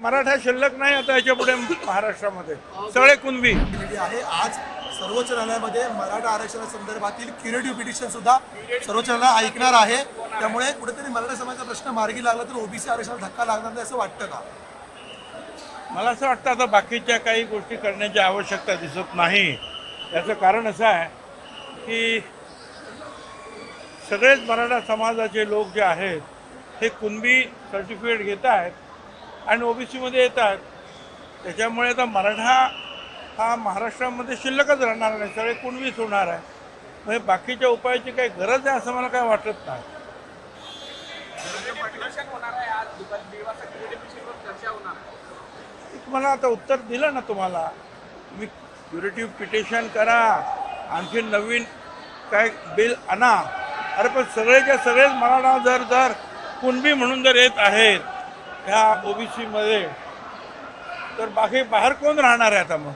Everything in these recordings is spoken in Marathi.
मराठा शिल्लक नाही आता याच्यापुढे महाराष्ट्रामध्ये. सगळे कुणबी. आहे. आज सर्वोच्च न्यायालयामध्ये मराठा आरक्षणासंदर्भातील क्युरेटिव्ह पिटिशन सुद्धा सर्वोच्च न्यायालय ऐकणार आहे. त्यामुळे कुठेतरी मराठा समाजाचा प्रश्न मार्गी लागला तर ओबीसी आरक्षणाला धक्का लागणार नाही असं वाटतं का? मला असं वाटतं आता बाकीच्या काही गोष्टी करण्याची आवश्यकता दिसत नाही. याचं कारण असं आहे की सगळेच मराठा समाजाचे लोक जे आहेत हे कुणबी सर्टिफिकेट घेत आहेत. आणि ओबीसीमध्ये येत आहेत त्याच्यामुळे आता मराठा हा महाराष्ट्रामध्ये शिल्लकच राहणार नाही. सगळे कुणबीच होणार आहे. म्हणजे बाकीच्या उपायाची काही गरज आहे असं मला काय वाटत नाही. मी तुम्हाला आता उत्तर दिलं ना तुम्हाला. मी क्युरेटिव्ह पिटिशन करा. आणखी नवीन काय बिल आणा. अरे पण सगळेच्या सगळेच मराठा जर जर कुणबी म्हणून जर येत आहेत ह्या ओबीसीमध्ये. तर बाकी बाहेर कोण राहणार आहे आता मग?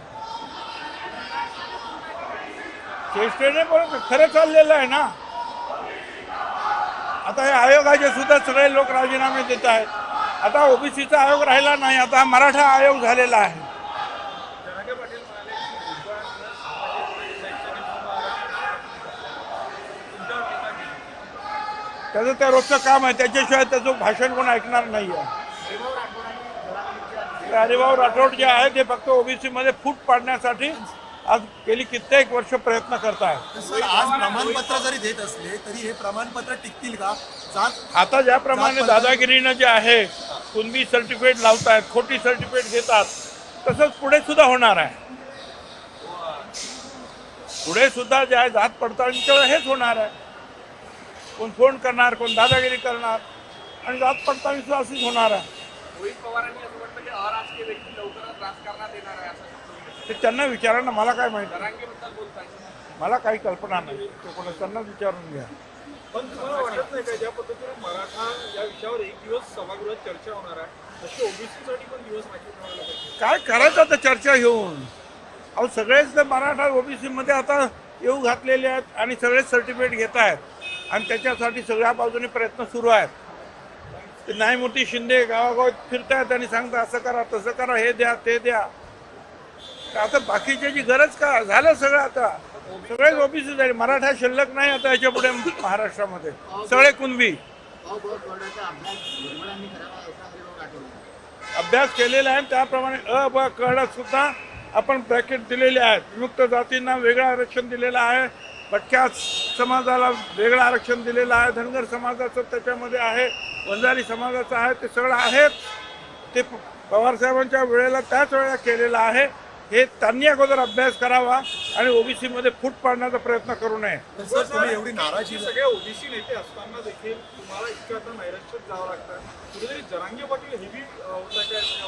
चेष्टेने पण खरं चाललेलं आहे ना? आता हे आयोगाचे सुद्धा सगळे लोक राजीनामे देत आहेत. आता ओबीसीचा आयोग राहिला नाही आता हा मराठा आयोग झालेला आहे. त्याचं त्या रोजचं काम आहे त्याच्याशिवाय त्याचं भाषण कोण ऐकणार नाही आहे हरिभाऊ राठोड जे आहे ते फक्त ओबीसी मध्ये फूट पाडण्यासाठी आज गेली कित्येक वर्ष प्रयत्न तर सर आज प्रमाणपत्र जरी देत असले तरी हे प्रमाणपत्र टिकतील का? आता ज्याप्रमाणे दादागिरीनं जे आहे कुणबी सर्टिफिकेट लावतायत खोटी सर्टिफिकेट घेतात तसंच पुढे सुद्धा होणार आहे. पुढे सुद्धा जे आहे जात पडताळणीच्या हेच होणार आहे. कोण फोन करणार कोण दादागिरी करणार आणि जात सुद्धा अशीच होणार आहे. रोहित पवारांनी असं म्हटलं की अराजकीय व्यक्ती लवकरच राजकारणात येणार आहे असं. ते त्यांना विचारा ना मला काय माहिती? जरांगेबद्दल बोलताय. मला काही कल्पना नाही. तो कोणा त्यांना विचारून घ्या. पण तुम्हाला वाटत नाही का ज्या पद्धतीने मराठा या विषयावर एक दिवस सभागृहात चर्चा होणार आहे तशी ओबीसी साठी पण दिवस ठेवायला पाहिजे काय करायचं आता चर्चा घेऊन? अहो सगळेच तर मराठा ओबीसी मध्ये आता येऊ घातलेले आहेत आणि सगळेच सर्टिफिकेट घेत आहेत. आणि त्याच्यासाठी सगळ्या बाजूने प्रयत्न सुरू आहेत. नाही न्यायमूर्ती शिंदे गावागावात फिरतायत आणि सांगतात असं करा तसं करा हे द्या ते द्या. तर आता बाकीच्याची गरज का झालं सगळं आता सगळेच ओबीसी झाले. मराठा शिल्लक नाही आता याच्यापुढे महाराष्ट्रामध्ये. सगळे कुणबी. अभ्यास केलेला आहे त्याप्रमाणे अ ब कड सुद्धा आपण ब्रॅकेट दिलेले आहेत. विमुक्त जातींना वेगळं आरक्षण दिलेलं आहे. भटक्या समाजाला वेगळं आरक्षण दिलेलं आहे. धनगर समाजाचं त्याच्यामध्ये आहे. वंजारी समाजाचं आहे. ते सगळं आहेत. ते पवारसाहेबांच्या वेळेला त्याच वेळेला केलेलं आहे. हे त्यांनी अगोदर अभ्यास करावा आणि ओबीसी मध्ये फूट पाडण्याचा प्रयत्न करू नये. एवढी नाराजी हे सगळे ओबीसी नेते असताना देखील तुम्हाला इतकं आता नैराश्यात जावं लागतं. कुठेतरी जरांगे पाटील हेवी होता काय? या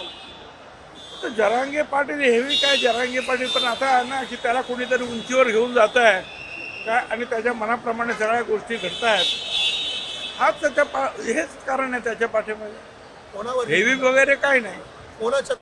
तर जरांगे पाटील हेवी काय जरांगे पाटील? पण आता आहे ना की त्याला कोणीतरी उंचीवर घेऊन जात आहे. काय? आणि त्याच्या मनाप्रमाणे सगळ्या गोष्टी घडत आहेत हाच त्याच्या पा हेच कारण आहे त्याच्या पाठीमागे. कोणावर हेवी? वगैरे काही नाही. कोणाच्या